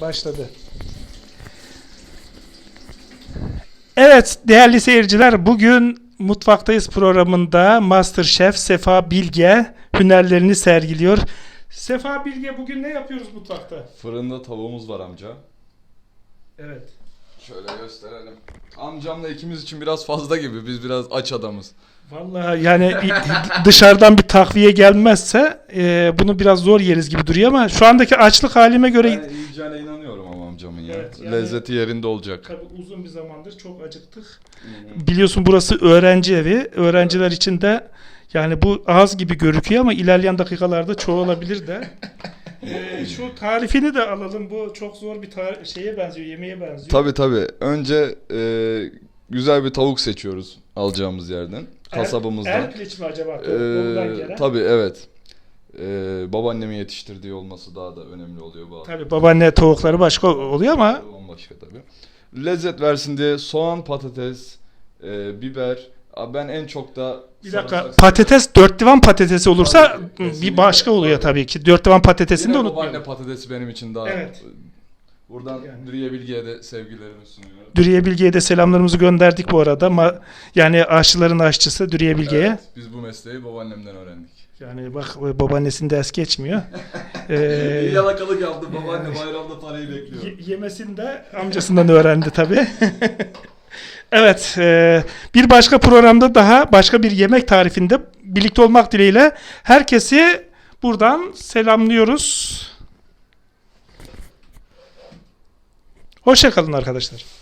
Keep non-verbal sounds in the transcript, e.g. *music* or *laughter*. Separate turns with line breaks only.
Başladı. Evet değerli seyirciler bugün Mutfaktayız programında Masterchef Sefa Bilge hünerlerini sergiliyor. Sefa Bilge bugün ne yapıyoruz mutfakta?
Fırında tavuğumuz var amca.
Evet.
Şöyle gösterelim. Amcamla ikimiz için biraz fazla gibi. Biz biraz aç adamız.
Vallahi yani dışarıdan bir takviye gelmezse e, bunu biraz zor yeriz gibi duruyor ama şu andaki açlık halime göre
Ben yiyeceğine inanıyorum ama amcamın ya.
Evet, yani-
Lezzeti yerinde olacak.
Tabii uzun bir zamandır çok acıktık. Biliyorsun burası öğrenci evi. Öğrenciler için de yani bu az gibi görüküyor ama ilerleyen dakikalarda çoğalabilir de. Ee, şu tarifini de alalım. Bu çok zor bir tar- şeye benziyor, yemeğe benziyor.
Tabi tabi. Önce e, güzel bir tavuk seçiyoruz alacağımız yerden.
Er-
Kasabımızdan.
Erpiliç mi acaba?
Ee,
gelen.
tabi evet. Ee, babaannemin yetiştirdiği olması daha da önemli oluyor bu.
Tabii babaanne tavukları başka oluyor ama
Bambaşka tabii. Lezzet versin diye soğan, patates, e, biber. Aa, Ben en çok da
bir dakika
sarımsak
patates dört divan patatesi olursa
Tabii,
bir başka oluyor tabii ki. Dört divan patatesini de
Yine babaanne
unutmayalım.
patatesi benim için daha.
Evet.
Buradan
Yani.
Dürüye Bilge'ye de sevgilerimi sunuyorum.
Dürüye Bilge'ye de selamlarımızı gönderdik bu arada. Ma- yani aşçıların aşçısı Dürüye Bilge'ye.
Evet, biz bu mesleği babaannemden öğrendik.
Yani bak babaannesini de es geçmiyor.
İyi *laughs*
Ee,
yalakalık yaptı. Babaanne bayramda parayı bekliyor.
ye- yemesini de amcasından öğrendi tabii. *laughs* evet, e, bir başka programda daha başka bir yemek tarifinde birlikte olmak dileğiyle herkesi buradan selamlıyoruz. Hoşçakalın arkadaşlar.